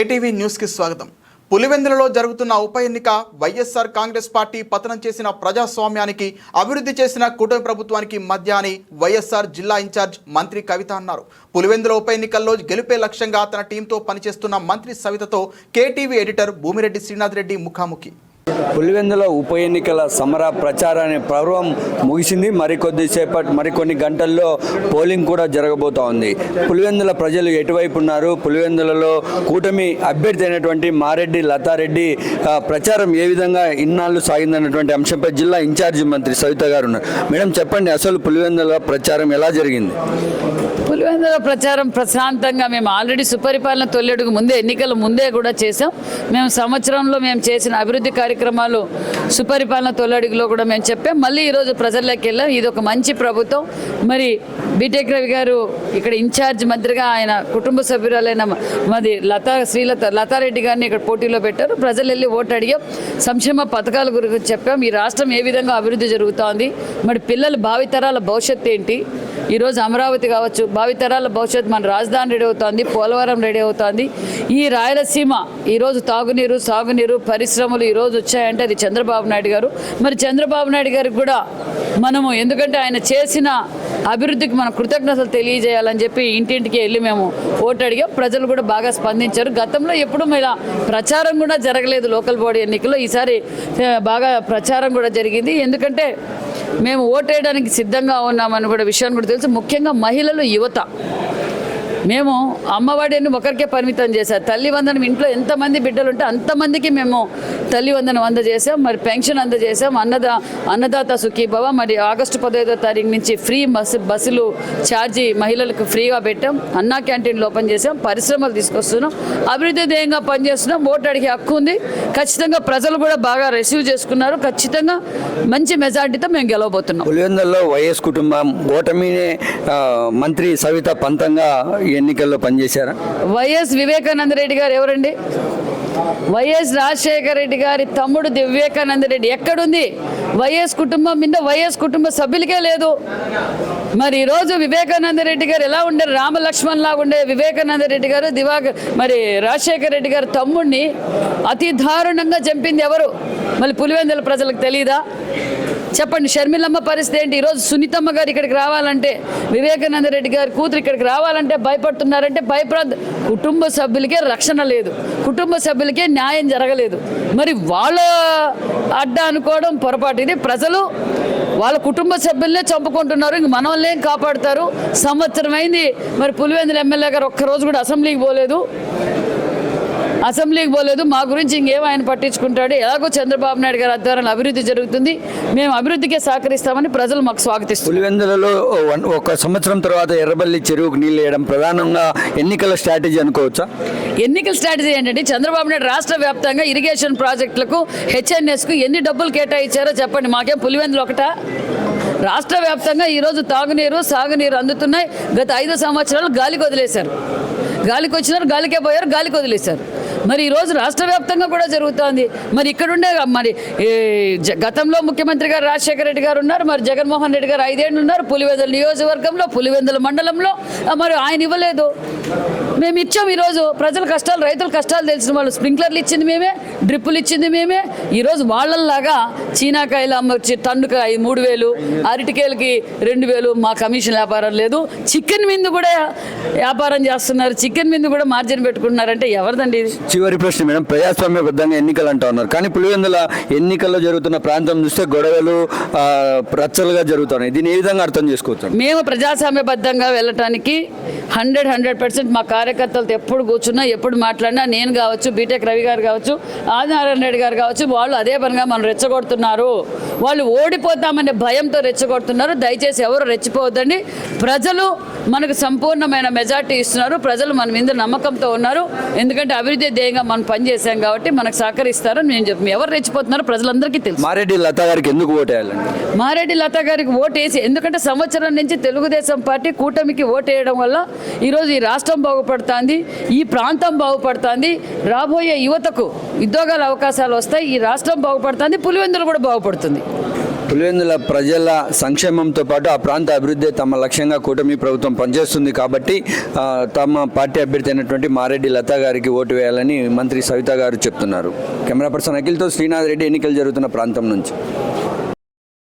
ATV న్యూస్కి స్వాగతం. పులివెందులలో జరుగుతున్న ఉప ఎన్నిక వైఎస్ఆర్ కాంగ్రెస్ పార్టీ పతనం చేసిన ప్రజాస్వామ్యానికి అభివృద్ధి చేసిన కూటమి ప్రభుత్వానికి మధ్య అని వైఎస్ఆర్ జిల్లా ఇన్ఛార్జ్ మంత్రి కవిత అన్నారు. పులివెందుల ఉప ఎన్నికల్లో గెలిపే లక్ష్యంగా తన టీంతో పనిచేస్తున్న మంత్రి సవితతో కేటీవీ ఎడిటర్ భూమిరెడ్డి శ్రీనాథ్ రెడ్డి ముఖాముఖి. పులివెందుల ఉప ఎన్నికల సమర ప్రచారాన్ని పర్వం ముగిసింది. మరికొద్దిసేపటి మరికొన్ని గంటల్లో పోలింగ్ కూడా జరగబోతా ఉంది పులివెందుల ప్రజలు ఎటువైపు ఉన్నారు? పులివెందులలో కూటమి అభ్యర్థి అయినటువంటి మారెడ్డి లతారెడ్డి ప్రచారం ఏ విధంగా ఇన్నాళ్ళు సాగిందన్నటువంటి అంశంపై జిల్లా ఇన్ఛార్జి మంత్రి సవిత గారు ఉన్నారు. మేడం చెప్పండి అసలు పులివెందుల ప్రచారం ఎలా జరిగింది? పులివెందుల ప్రచారం ప్రశాంతంగా మేము ఆల్రెడీ సుపరిపాలన తొలెడుగు ముందే ఎన్నికల ముందే కూడా చేసాం మేము సంవత్సరంలో మేము చేసిన అభివృద్ధి కార్యక్రమం కార్యక్రమాలు సుపరిపాలన తొలడుగులో కూడా మేము చెప్పాం. మళ్ళీ ఈరోజు ప్రజల్లోకి వెళ్ళాం. ఇది ఒక మంచి ప్రభుత్వం. మరి బీటెక్ రవి గారు ఇక్కడ ఇన్ఛార్జ్ మంత్రిగా ఆయన కుటుంబ సభ్యురాలైన మాది లతా శ్రీలత లతారెడ్డి గారిని ఇక్కడ పోటీలో పెట్టారు. ప్రజలు వెళ్ళి ఓటు అడిగాం. సంక్షేమ పథకాల గురించి చెప్పాం. ఈ రాష్ట్రం ఏ విధంగా అభివృద్ధి జరుగుతోంది? మరి పిల్లల భావితరాల భవిష్యత్తు ఏంటి? ఈరోజు అమరావతి కావచ్చు భావితరాల భవిష్యత్తు మన రాజధాని రెడీ అవుతోంది పోలవరం రెడీ అవుతోంది. ఈ రాయలసీమ ఈరోజు తాగునీరు సాగునీరు పరిశ్రమలు ఈరోజు వచ్చాయంటే అది చంద్రబాబు నాయుడు గారు. మరి చంద్రబాబు నాయుడు గారికి కూడా మనము ఎందుకంటే ఆయన చేసిన అభివృద్ధికి మనం కృతజ్ఞతలు తెలియజేయాలని చెప్పి ఇంటింటికి వెళ్ళి మేము ఓటు అడిగాం. ప్రజలు కూడా బాగా స్పందించారు. గతంలో ఎప్పుడూ ఇలా ప్రచారం కూడా జరగలేదు లోకల్ బాడీ ఎన్నికల్లో. ఈసారి బాగా ప్రచారం కూడా జరిగింది. ఎందుకంటే మేము ఓటేయడానికి సిద్ధంగా ఉన్నామని కూడా విషయాన్ని కూడా తెలుసు. ముఖ్యంగా మహిళలు యువత. మేము అమ్మవాడిని ఒకరికే పరిమితం చేశారు. తల్లి వందనం ఇంట్లో ఎంతమంది బిడ్డలు ఉంటే అంతమందికి మేము తల్లి వందనం అందజేసాం మరి పెన్షన్ అందజేసాం అన్నదా అన్నదాత సుఖీభవ మరి ఆగస్టు పదహైదో తారీఖు నుంచి ఫ్రీ బస్సు బస్సులు ఛార్జీ మహిళలకు ఫ్రీగా పెట్టాం. అన్నా క్యాంటీన్లు ఓపెన్ చేసాం పరిశ్రమలు తీసుకొస్తున్నాం. అభివృద్ధి ధ్యేయంగా పనిచేస్తున్నాం. ఓటు అడిగే హక్కు ఉంది. ఖచ్చితంగా ప్రజలు కూడా బాగా రిసీవ్ చేసుకున్నారు. ఖచ్చితంగా మంచి మెజార్టీతో మేము గెలవబోతున్నాం. పులివెందుల్లో వైఎస్ కుటుంబం ఓటమినే మంత్రి సవిత పంతంగా ఎన్నికల్లో పనిచేశారా? వైఎస్ వివేకానంద రెడ్డి గారు ఎవరండి? వైఎస్ రాజశేఖర రెడ్డి గారి తమ్ముడు వివేకానంద రెడ్డి ఎక్కడుంది? వైఎస్ కుటుంబం మీద వైఎస్ కుటుంబ సభ్యులకే లేదు. మరి ఈరోజు వివేకానంద రెడ్డి గారు ఎలా ఉండే? రామలక్ష్మణ్ లాగా ఉండే వివేకానంద రెడ్డి గారు దివాకర్ మరి రాజశేఖర రెడ్డి గారి తమ్ముడిని అతి దారుణంగా చంపింది ఎవరు? మళ్ళీ పులివెందుల ప్రజలకు తెలియదా చెప్పండి షర్మిలమ్మ పరిస్థితి ఏంటి? ఈరోజు సునీతమ్మ గారు ఇక్కడికి రావాలంటే వివేకానంద రెడ్డి గారి కూతురు ఇక్కడికి రావాలంటే భయపడుతున్నారంటే భయపడ కుటుంబ సభ్యులకే రక్షణ లేదు. కుటుంబ సభ్యులకే న్యాయం జరగలేదు. మరి వాళ్ళ అడ్డ అనుకోవడం పొరపాటు. ఇది ప్రజలు వాళ్ళ కుటుంబ సభ్యులనే చంపుకుంటున్నారు. ఇంక మన వాళ్ళేం కాపాడుతారు? సంవత్సరం అయింది. మరి పులివెందుల ఎమ్మెల్యే గారు ఒక్కరోజు కూడా అసెంబ్లీకి పోలేదు. అసెంబ్లీకి పోలేదు. మా గురించి ఇంకేం ఆయన పట్టించుకుంటాడు? ఎలాగో చంద్రబాబు నాయుడు గారి ఆధ్వర్యంలో అభివృద్ధి జరుగుతుంది. మేము అభివృద్ధికే సహకరిస్తామని ప్రజలు మాకు స్వాగతిస్తున్నారు. పులివెందులలో ఒక సంవత్సరం తర్వాత ఎర్రబల్లి చెరువుకు నీళ్ళు వేయడం ప్రధానంగా ఎన్నికల స్ట్రాటజీ అనుకోవచ్చా? ఎన్నికల స్ట్రాటజీ ఏంటంటే చంద్రబాబు నాయుడు రాష్ట్ర వ్యాప్తంగా ఇరిగేషన్ ప్రాజెక్టులకు హెచ్ఎన్ఎస్కు ఎన్ని డబ్బులు కేటాయించారో చెప్పండి. మాకేం పులివెందులు ఒకటా? రాష్ట్ర వ్యాప్తంగా ఈరోజు తాగునీరు సాగునీరు అందుతున్నాయి. గత ఐదు సంవత్సరాలు గాలికి వదిలేశారు. గాలికి వచ్చినారు గాలికే పోయారు గాలికి వదిలేశారు. మరి ఈరోజు రాష్ట్ర వ్యాప్తంగా కూడా జరుగుతోంది. మరి ఇక్కడుండే మరి ఈ జ- గతంలో ముఖ్యమంత్రి గారు రాజశేఖర రెడ్డి గారు ఉన్నారు మరి జగన్మోహన్ రెడ్డి గారు ఐదేళ్ళు ఉన్నారు పులివెందుల నియోజకవర్గంలో పులివెందుల మండలంలో. మరి ఆయన ఇవ్వలేదు. మేము ఇచ్చాం ఈరోజు. ప్రజల కష్టాలు రైతుల కష్టాలు తెలిసిన వాళ్ళు స్ప్రింక్లర్లు ఇచ్చింది మేమే డ్రిప్పులు ఇచ్చింది మేమే. ఈరోజు వాళ్ళల్లాగా చీనాకాయలు అమ్మొచ్చి ఐదు మూడు వేలు అరటికాయలకి రెండు వేలు మా కమిషన్ వ్యాపారం లేదు. చికెన్ మీద కూడా వ్యాపారం చేస్తున్నారు. చికెన్ మీద కూడా మార్జిన్ పెట్టుకుంటున్నారంటే ఎవరిదండి ఇది? చివరి ప్రశ్న మేడం. ప్రజాస్వామ్యబద్ధంగా ఎన్నికలు అంటా ఉన్నారు. కానీ పులివెందుల ఎన్నికల్లో జరుగుతున్న ప్రాంతం చూస్తే గొడవలు రచ్చలుగా జరుగుతున్నాయి. దీన్ని ఏ విధంగా అర్థం చేసుకోవచ్చు? మేము ప్రజాస్వామ్యబద్ధంగా వెళ్ళటానికి హండ్రెడ్ హండ్రెడ్ పర్సెంట్ మా కార్యకర్తలతో ఎప్పుడు కూర్చున్నా ఎప్పుడు మాట్లాడినా నేను కావచ్చు బీటెక్ రవి గారు కావచ్చు ఆదినారాయణ రెడ్డి గారు కావచ్చు వాళ్ళు అదే పనిగా మనం రెచ్చగొడుతున్నారు. వాళ్ళు ఓడిపోతామనే భయంతో రెచ్చగొడుతున్నారు. దయచేసి ఎవరు రెచ్చిపోవద్దండి. ప్రజలు మనకు సంపూర్ణమైన మెజార్టీ ఇస్తున్నారు. ప్రజలు మన మీద నమ్మకంతో ఉన్నారు. ఎందుకంటే అభివృద్ధి ధ్యేయంగా మనం పనిచేసాం కాబట్టి మనకు సహకరిస్తారని నేను చెప్పి ఎవరు రెచ్చిపోతున్నారో ప్రజలందరికీ తెలుసు. మారెడ్డి లతా గారికి ఎందుకు ఓటేయాలండి మారెడ్డి లత గారికి ఓటు వేసి ఎందుకంటే సంవత్సరం నుంచి తెలుగుదేశం పార్టీ కూటమికి ఓటు వేయడం వల్ల ఈరోజు ఈ రాష్ట్రం బాగుపడుతుంది ఈ ప్రాంతం బాగుపడుతుంది రాబోయే యువతకు ఉద్యోగాల అవకాశాలు వస్తాయి ఈ రాష్ట్రం బాగుపడుతుంది పులివెందులు కూడా బాగుపడుతుంది. పులివెందుల ప్రజల సంక్షేమంతో పాటు ఆ ప్రాంత అభివృద్ధి తమ లక్ష్యంగా కూటమి ప్రభుత్వం పనిచేస్తుంది కాబట్టి తమ పార్టీ అభ్యర్థి అయినటువంటి మారెడ్డి లతా గారికి ఓటు వేయాలని మంత్రి సవిత గారు చెప్తున్నారు. కెమెరా పర్సన్ అఖిల్తో శ్రీనాథ్ రెడ్డి ఎన్నికలు జరుగుతున్న ప్రాంతం నుంచి.